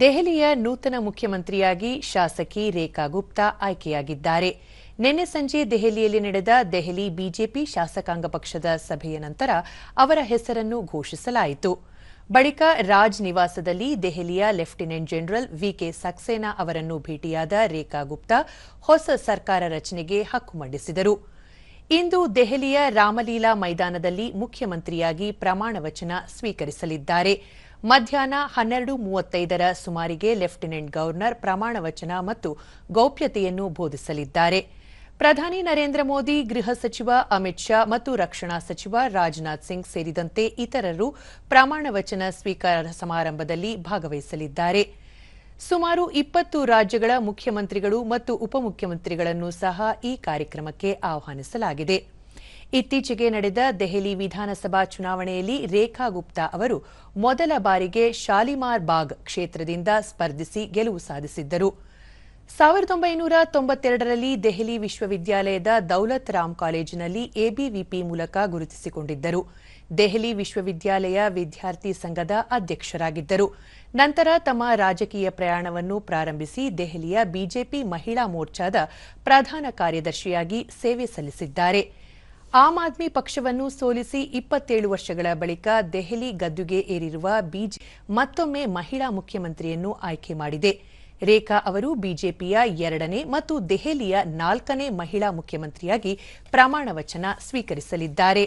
ದೆಹಲಿಯ ನೂತನ ಮುಖ್ಯಮಂತ್ರಿಯಾಗಿ ಶಾಸಕಿ ರೇಖಾ ಗುಪ್ತಾ ಆಯ್ಕೆಯಾಗಿದ್ದಾರೆ. ನಿನ್ನೆ ಸಂಜೆ ದೆಹಲಿಯಲ್ಲಿ ನಡೆದ ದೆಹಲಿ ಬಿಜೆಪಿ ಶಾಸಕಾಂಗ ಪಕ್ಷದ ಸಭೆಯ ನಂತರ ಅವರ ಹೆಸರನ್ನು ಘೋಷಿಸಲಾಯಿತು. ಬಳಿಕ ರಾಜ್ ನಿವಾಸದಲ್ಲಿ ದೆಹಲಿಯ ಲೆಫ್ಟಿನೆಂಟ್ ಜನರಲ್ ವಿಕೆ ಸಕ್ಸೇನಾ ಅವರನ್ನು ಭೇಟಿಯಾದ ರೇಖಾ ಗುಪ್ತಾ ಹೊಸ ಸರ್ಕಾರ ರಚನೆಗೆ ಹಕ್ಕು ಮಂಡಿಸಿದರು. ಇಂದು ದೆಹಲಿಯ ರಾಮಲೀಲಾ ಮೈದಾನದಲ್ಲಿ ಮುಖ್ಯಮಂತ್ರಿಯಾಗಿ ಪ್ರಮಾಣ ವಚನ ಸ್ವೀಕರಿಸಲಿದ್ದಾರೆ. ಮಧ್ಯಾಹ್ನ ಹನ್ನೆರಡು ಮೂವತ್ತೈದರ ಸುಮಾರಿಗೆ ಲೆಫ್ಟಿನೆಂಟ್ ಗವರ್ನರ್ ಪ್ರಮಾಣ ವಚನ ಮತ್ತು ಗೌಪ್ಯತೆಯನ್ನು ಬೋಧಿಸಲಿದ್ದಾರೆ. ಪ್ರಧಾನಿ ನರೇಂದ್ರ ಮೋದಿ, ಗೃಹ ಸಚಿವ ಅಮಿತ್ ಶಾ ಮತ್ತು ರಕ್ಷಣಾ ಸಚಿವ ರಾಜನಾಥ್ ಸಿಂಗ್ ಸೇರಿದಂತೆ ಇತರರು ಪ್ರಮಾಣ ವಚನ ಸ್ವೀಕಾರ ಸಮಾರಂಭದಲ್ಲಿ ಭಾಗವಹಿಸಲಿದ್ದಾರೆ. ಸುಮಾರು ಇಪ್ಪತ್ತು ರಾಜ್ಯಗಳ ಮುಖ್ಯಮಂತ್ರಿಗಳು ಮತ್ತು ಉಪಮುಖ್ಯಮಂತ್ರಿಗಳನ್ನು ಸಹ ಈ ಕಾರ್ಯಕ್ರಮಕ್ಕೆ ಆಹ್ವಾನಿಸಲಾಗಿದೆ. ಇತ್ತೀಚೆಗೆ ನಡೆದ ದೆಹಲಿ ವಿಧಾನಸಭಾ ಚುನಾವಣೆಯಲ್ಲಿ ರೇಖಾ ಗುಪ್ತಾ ಅವರು ಮೊದಲ ಬಾರಿಗೆ ಶಾಲಿಮಾರ್ ಬಾಗ್ ಕ್ಷೇತ್ರದಿಂದ ಸ್ಪರ್ಧಿಸಿ ಗೆಲುವು ಸಾಧಿಸಿದ್ದರು. ಸಾವಿರದ ಒಂಬೈನೂರ ತೊಂಬತ್ತೆರಡರಲ್ಲಿ ದೆಹಲಿ ವಿಶ್ವವಿದ್ಯಾಲಯದ ದೌಲತ್ ರಾಮ್ ಕಾಲೇಜಿನಲ್ಲಿ ಎಬಿವಿಪಿ ಮೂಲಕ ಗುರುತಿಸಿಕೊಂಡಿದ್ದರು. ದೆಹಲಿ ವಿಶ್ವವಿದ್ಯಾಲಯ ವಿದ್ಯಾರ್ಥಿ ಸಂಘದ ಅಧ್ಯಕ್ಷರಾಗಿದ್ದರು. ನಂತರ ತಮ್ಮ ರಾಜಕೀಯ ಪ್ರಯಾಣವನ್ನು ಪ್ರಾರಂಭಿಸಿ ದೆಹಲಿಯ ಬಿಜೆಪಿ ಮಹಿಳಾ ಮೋರ್ಚಾದ ಪ್ರಧಾನ ಕಾರ್ಯದರ್ಶಿಯಾಗಿ ಸೇವೆ ಸಲ್ಲಿಸಿದ್ದಾರೆ. ಆಮ್ ಆದ್ಮಿ ಪಕ್ಷವನ್ನು ಸೋಲಿಸಿ ಇಪ್ಪತ್ತೇಳು ವರ್ಷಗಳ ಬಳಿಕ ದೆಹಲಿ ಗದ್ದುಗೆ ಏರಿರುವ ಬಿಜೆ ಮತ್ತೊಮ್ಮೆ ಮಹಿಳಾ ಮುಖ್ಯಮಂತ್ರಿಯನ್ನು ಆಯ್ಕೆ ಮಾಡಿದೆ. ರೇಖಾ ಅವರು ಬಿಜೆಪಿಯ ಎರಡನೇ ಮತ್ತು ದೆಹಲಿಯ ನಾಲ್ಕನೇ ಮಹಿಳಾ ಮುಖ್ಯಮಂತ್ರಿಯಾಗಿ ಪ್ರಮಾಣ ವಚನ ಸ್ವೀಕರಿಸಲಿದ್ದಾರೆ.